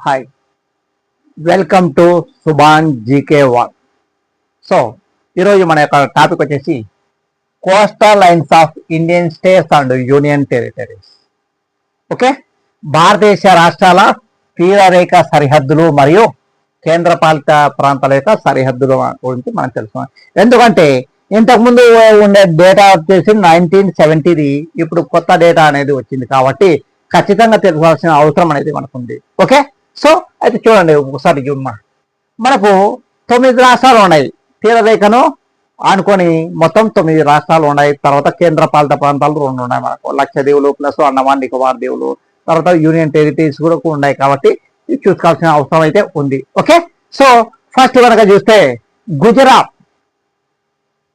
Hi welcome to Subhan GK one so ఈరోజు మన యొక్క టాపిక్ వచ్చేసి coastal lines of Indian states and union territories okay భారతదేశ రాష్ట్రాల తీరరేఖ సరిహద్దులు మరియు కేంద్రపాలిత ప్రాంతాల యొక్క సరిహద్దులు గురించి మనం తెలుసుకున్నాం. ఎందుకంటే ఇంతకుముందు ఉండే డేటా వచ్చేసి నైన్టీన్ సెవెంటీది ఇప్పుడు కొత్త డేటా అనేది వచ్చింది కాబట్టి ఖచ్చితంగా తెలుసుకోవాల్సిన అవసరం అనేది మనకు ఉంది ఓకే సో అయితే చూడండి ఒకసారి చూడమా మనకు తొమ్మిది రాష్ట్రాలు ఉన్నాయి. తీరరేఖను ఆనుకొని మొత్తం తొమ్మిది రాష్ట్రాలు ఉన్నాయి. తర్వాత కేంద్ర పాలిత ప్రాంతాలు రెండు ఉన్నాయి మనకు. లక్షద్వీపులు ప్లస్ అండమాన్ నికోబార్ దీవులు తర్వాత యూనియన్ టెరిటరీస్ కూడా ఉన్నాయి కాబట్టి ఇది చూసుకోవాల్సిన అవసరం అయితే ఉంది. ఓకే? సో ఫస్ట్ కనుక చూస్తే గుజరాత్.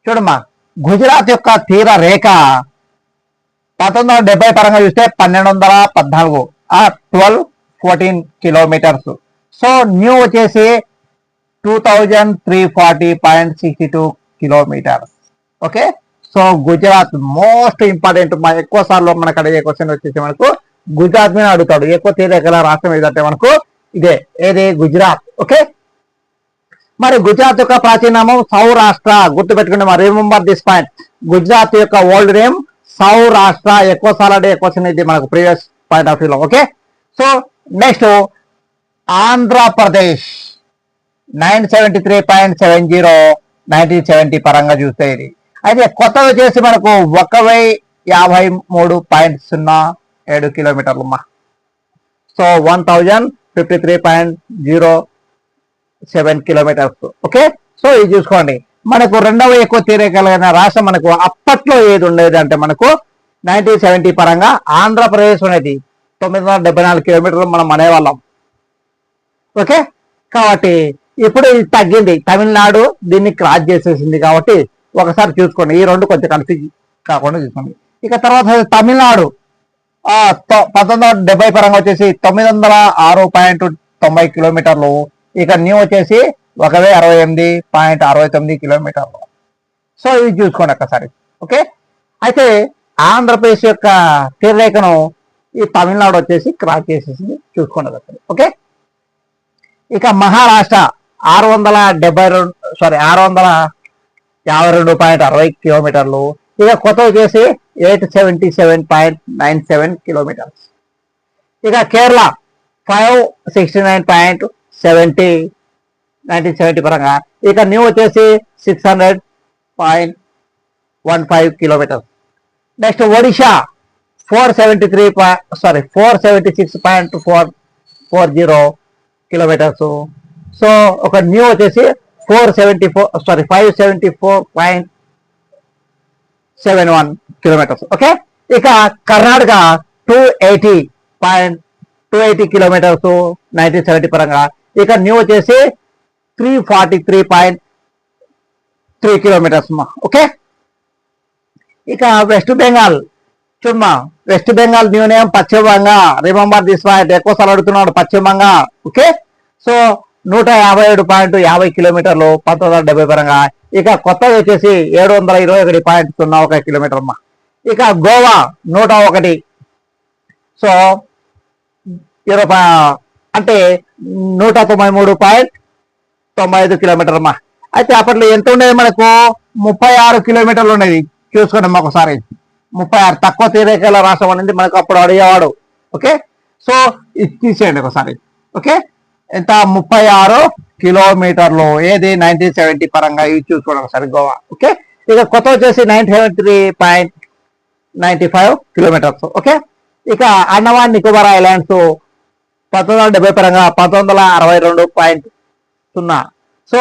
చూడమ్మా. గుజరాత్ యొక్క తీర రేఖ పంతొమ్మిది వందల డెబ్బై పరంగా చూస్తే పన్నెండు వందల పద్నాలుగు. Twelve fourteen kilometres so new వచ్చేసి two thousand three forty point sixty two kilometres okay so Gujarat most important మా ఎక్కువ సార్లు మనకు అడిగే క్వశ్చన్ వచ్చేసి మనకు గుజరాత్ మీద అడుగుతాడు. ఎక్కువ తీరగల రాష్ట్రం ఏదంటే మనకు ఇదే ఏది? గుజరాత్ ఓకే మరి గుజరాత్ యొక్క ప్రాచీనము సౌరాష్ట్ర. గుర్తుపెట్టుకోండి మరి రిమెంబర్ దిస్ పాయింట్ గుజరాత్ యొక్క ఓల్డ్ నేమ్ సౌరాష్ట్ర. ఎక్కువ సార్లు అడిగే క్వశ్చన్ ఇది మనకు ప్రీవియస్ పాయింట్ ఆఫ్ వ్యూలో okay so next Andhra Pradesh nine seventy three point seven zero nineteen seventy పరంగా చూస్తే ఇది. అయితే కొత్తగా చేసి మనకు ఒక వెయ్యి యాభై మూడు పాయింట్ సున్నా ఏడు కిలోమీటర్లు అమ్మా so one thousand fifty three point zero seven kilometres okay so ఇది చూసుకోండి. మనకు రెండవ ఎక్కువ తీరగలిగిన రాష్ట్రం మనకు అప్పట్లో ఏది ఉండేది అంటే మనకు నైన్టీన్ సెవెంటీ పరంగా ఆంధ్రప్రదేశ్ అనేది తొమ్మిది వందల డెబ్బై నాలుగు కిలోమీటర్లు మనం అనేవాళ్ళం. ఓకే? కాబట్టి ఇప్పుడు ఇది తగ్గింది. తమిళనాడు దీన్ని క్రాస్ చేసేసింది కాబట్టి ఒకసారి చూసుకోండి. ఈ రెండు కొంచెం కన్ఫ్యూజ్ కాకుండా చూసుకోండి. ఇక తర్వాత తమిళనాడు. పంతొమ్మిది వందల డెబ్బై పరంగా వచ్చేసి తొమ్మిది వందల ఆరు పాయింట్ తొంభై కిలోమీటర్లు. ఇక న్యూ వచ్చేసి ఒక వెయ్యి అరవై ఎనిమిది పాయింట్ అరవై తొమ్మిది కిలోమీటర్లు. సో ఇది చూసుకోండి ఒక్కసారి. ఓకే? అయితే ఆంధ్రప్రదేశ్ యొక్క తీరరేఖను ఈ తమిళనాడు వచ్చేసి క్రాక్ చేసేసింది చూసుకున్నది అక్కడ. ఓకే? ఇక మహారాష్ట్ర ఆరు వందల డెబ్బై రెండు సారీ ఆరు వందల యాభై రెండు పాయింట్ అరవై కిలోమీటర్లు. ఇక కొత్త వచ్చేసి eight seventy seven point nine seven kilometres. ఇక Kerala five sixty nine point seventy nineteen seventy పరంగా. ఇక న్యూ వచ్చేసి six hundred point one five kilometres. Next Odisha four seventy three sorry four seventy six point four four zero kilometres. So ఒక new వచ్చేసి four seventy four sorry five seventy four point seven one kilometres. Okay? ఇక Karnataka two eighty point two eighty kilometres nineteen seventy పరంగా. ఇక new వచ్చేసి three forty three point three kilometres. మా okay? ఇక వెస్ట్ బెంగాల్. చూడమ్మా West Bengal new name పశ్చిమ బంగా remember this point ఎక్కువ సార్లు అడుగుతున్నాడు పశ్చిమ బంగా ఓకే సో నూట యాభై ఏడు పాయింట్ యాభై కిలోమీటర్లు పంతొమ్మిది వందల డెబ్బై పరంగా. ఇక కొత్తది వచ్చేసి ఏడు వందల ఇరవై ఒకటి పాయింట్ సున్నా ఒక కిలోమీటర్ అమ్మా. ఇక గోవా నూట ఒకటి. సో ఇరవై అంటే నూట తొంభై మూడు పాయింట్ తొంభై ఐదు కిలోమీటర్ అమ్మా. అయితే అప్పట్లో ఎంత ఉండేది మనకు? ముప్పై ఆరు కిలోమీటర్లు ఉండేది. చూసుకోండి అమ్మా ఒకసారి. ముప్పై ఆరు తక్కువ తీరేకల రాష్ట్రం అనేది మనకు అప్పుడు అడిగేవాడు. ఓకే? సో ఇది తీసేయండి ఒకసారి. ఓకే? ఎంత? ముప్పై ఆరు కిలోమీటర్లు. ఏది? నైన్టీన్ సెవెంటీ పరంగా ఇవి చూసుకోండి ఒకసారి గోవా. ఓకే? ఇక కొత్త వచ్చేసి nine seventy three point ninety five kilometres. Okay? ఇక అండమాన్ నికోబార్ ఐలాండ్స్ పంతొమ్మిది వందల డెబ్బై పరంగా పంతొమ్మిది వందల అరవై రెండు పాయింట్ సున్నా. సో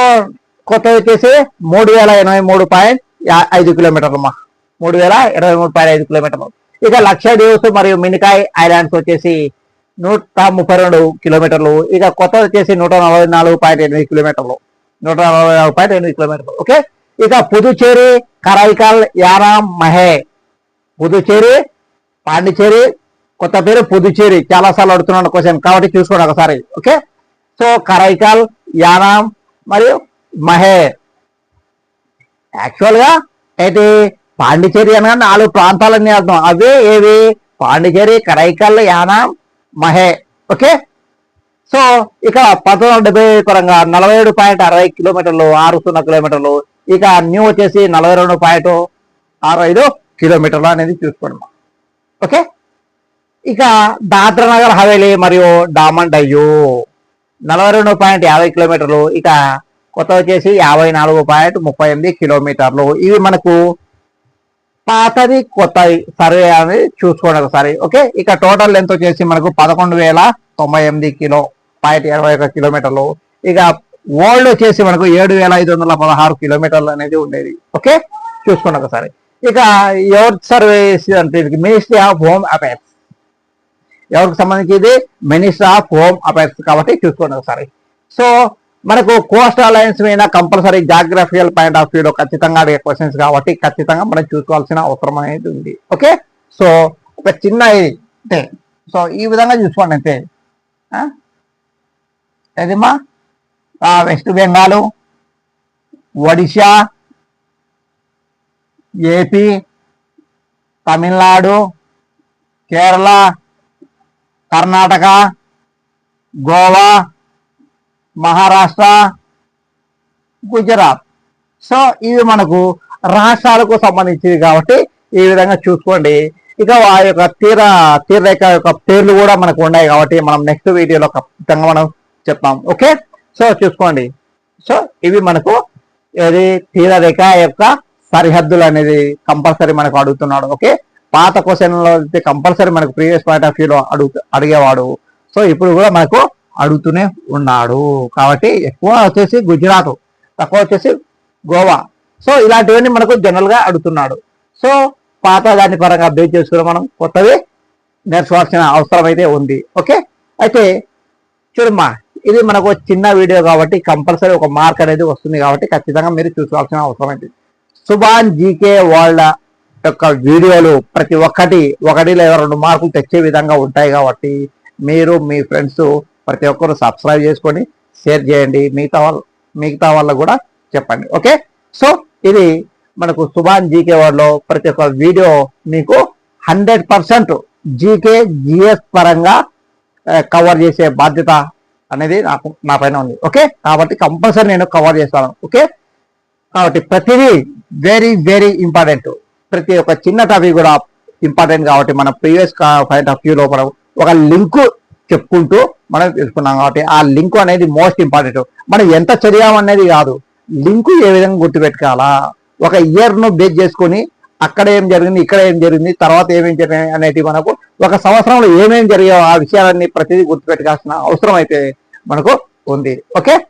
కొత్త వచ్చేసి మూడు వేల ఎనభై మూడు పాయింట్ ఐదు కిలోమీటర్లు అమ్మా మూడు వేల ఇరవై మూడు పాయింట్ ఐదు కిలోమీటర్లు. ఇక లక్షద్వీప్స్ మరియు మినికాయ్ ఐలాండ్స్ వచ్చేసి నూట ముప్పై రెండు కిలోమీటర్లు. ఇక కొత్త వచ్చేసి నూట నలభై నాలుగు పాయింట్ ఎనిమిది కిలోమీటర్లు. నూట నలభై నాలుగు పాయింట్ ఎనిమిది కిలోమీటర్లు. ఓకే? ఇక పుదుచ్చేరి కరైకల్ యారాం మహే. పుదుచ్చేరి పాండిచేరి కొత్త పేరు పుదుచేరి చాలా సార్లు అడుగుతున్నాను క్వశ్చన్ కాబట్టి చూసుకోండి ఒకసారి. ఓకే? సో కరైకల్ యానాం మరియు మహే. యాక్చువల్గా అయితే పాండిచేరి అనగా నాలుగు ప్రాంతాలన్నీ అర్థం. అవే ఏవి? పాండిచేరి కరైకల్ యానాం మహే. ఓకే? సో ఇక పంతొమ్మిది వందల డెబ్బై పరంగా నలభై ఏడు పాయింట్ అరవై కిలోమీటర్లు ఆరు సున్నా కిలోమీటర్లు. ఇక న్యూ వచ్చేసి నలభై రెండు పాయింట్ ఆరు ఐదు కిలోమీటర్లు అనేది చూసుకోండి ఓకే? ఇక దాద్రా నగర్ హవేలీ మరియు డామన్ డయ్యూ నలభై రెండు పాయింట్ యాభై కిలోమీటర్లు. ఇక కొత్త వచ్చేసి యాభై నాలుగు పాయింట్ ముప్పై ఎనిమిది కిలోమీటర్లు. ఇవి మనకు పాతది కొత్తది సర్వే అనేది చూసుకోండి ఒకసారి ఓకే? ఇక టోటల్ లెంత్ వచ్చేసి మనకు పదకొండు వేల తొంభై ఎనిమిది కిలో పాయింట్ ఇరవై ఒక కిలోమీటర్లు. ఇక ఓల్డ్ వచ్చేసి మనకు ఏడు వేల ఐదు వందల పదహారు కిలోమీటర్లు అనేది ఉండేది ఓకే? చూసుకోండి ఒకసారి. ఇక ఎవరి సర్వీస్ అంటే మినిస్ట్రీ ఆఫ్ హోమ్ అఫైర్స్ ఎవరికి సంబంధించి ఇది? మినిస్టర్ ఆఫ్ హోమ్ అఫైర్స్ కాబట్టి చూసుకోండి ఒకసారి. సో మనకు కోస్టల్ అలయన్స్ మీద కంపల్సరీ జాగ్రఫికల్ పాయింట్ ఆఫ్ వ్యూలో ఖచ్చితంగా అడిగే క్వశ్చన్స్ కాబట్టి ఖచ్చితంగా మనం చూసుకోవాల్సిన అవసరం అనేది ఉంది. ఓకే సో ఒక చిన్న అంటే సో ఈ విధంగా చూసుకోండి అంతే. ఏదమ్మా? వెస్ట్ బెంగాల్ ఒడిషా ఏపీ తమిళనాడు కేరళ కర్ణాటక గోవా మహారాష్ట్ర గుజరాత్. సో ఇవి మనకు రాష్ట్రాలకు సంబంధించింది కాబట్టి ఈ విధంగా చూసుకోండి. ఇక ఆ యొక్క తీర తీరరేఖ యొక్క పేర్లు కూడా మనకు ఉన్నాయి కాబట్టి మనం నెక్స్ట్ వీడియోలో ఖచ్చితంగా మనం చెప్తాం. ఓకే? సో చూసుకోండి. సో ఇవి మనకు ఏది? తీరరేఖ యొక్క సరిహద్దులు అనేది కంపల్సరీ మనకు అడుగుతున్నాడు. ఓకే? పాత క్వశ్చన్లో అయితే కంపల్సరీ మనకు ప్రీవియస్ పాయింట్ ఆఫ్ వ్యూలో అడుగు అడిగేవాడు. సో ఇప్పుడు కూడా మనకు అడుగుతూనే ఉన్నాడు. కాబట్టి ఎక్కువ వచ్చేసి గుజరాత్ తక్కువ వచ్చేసి గోవా. సో ఇలాంటివన్నీ మనకు జనరల్గా అడుగుతున్నాడు. సో పాత దాని పరంగా బేస్ చేసుకుని మనం. కొత్తవి నేర్చుకోవాల్సిన అవసరం అయితే ఉంది. ఓకే? అయితే చూడమ్మా ఇది మనకు చిన్న వీడియో కాబట్టి కంపల్సరీ ఒక మార్క్ అనేది వస్తుంది కాబట్టి ఖచ్చితంగా మీరు చూసుకోవాల్సిన అవసరం అయితే. సుభాన్ జీకే వాళ్ళ యొక్క వీడియోలు ప్రతి ఒక్కటి ఒకటి లేదా రెండు మార్కులు తెచ్చే విధంగా ఉంటాయి కాబట్టి మీరు మీ ఫ్రెండ్స్ ప్రతి ఒక్కరు సబ్స్క్రైబ్ చేసుకొని షేర్ చేయండి. మిగతా వాళ్ళ మిగతా వాళ్ళకు కూడా చెప్పండి. ఓకే సో ఇది మనకు సుభాన్ జీకే వాళ్ళలో ప్రతి ఒక్క వీడియో మీకు హండ్రెడ్ పర్సెంట్ జీకే జిఎస్ పరంగా eh, కవర్ చేసే బాధ్యత అనేది నాకు నా పైన ఉంది. ఓకే కాబట్టి కంపల్సరీ నేను కవర్ చేస్తాను. ఓకే కాబట్టి ప్రతిదీ వెరీ వెరీ ఇంపార్టెంట్ ప్రతి ఒక్క చిన్న టాపిక్ కూడా ఇంపార్టెంట్ కాబట్టి మన ప్రీవియస్ పాయింట్ ఆఫ్ వ్యూలో మనం ఒక లింకు చెప్పుకుంటూ మనం తెలుసుకున్నాం కాబట్టి ఆ లింక్ అనేది మోస్ట్ ఇంపార్టెంట్. మనం ఎంత చదివామనేది కాదు. లింకు ఏ విధంగా గుర్తుపెట్టుకోవాలా? ఒక ఇయర్ను బేస్ చేసుకొని అక్కడ ఏం జరిగింది ఇక్కడ ఏం జరిగింది తర్వాత ఏమేం జరిగింది అనేది మనకు ఒక సంవత్సరంలో ఏమేమి జరిగాయో ఆ విషయాలన్నీ ప్రతిదీ గుర్తుపెట్టుకోవాల్సిన అవసరం అయితే మనకు ఉంది. ఓకే?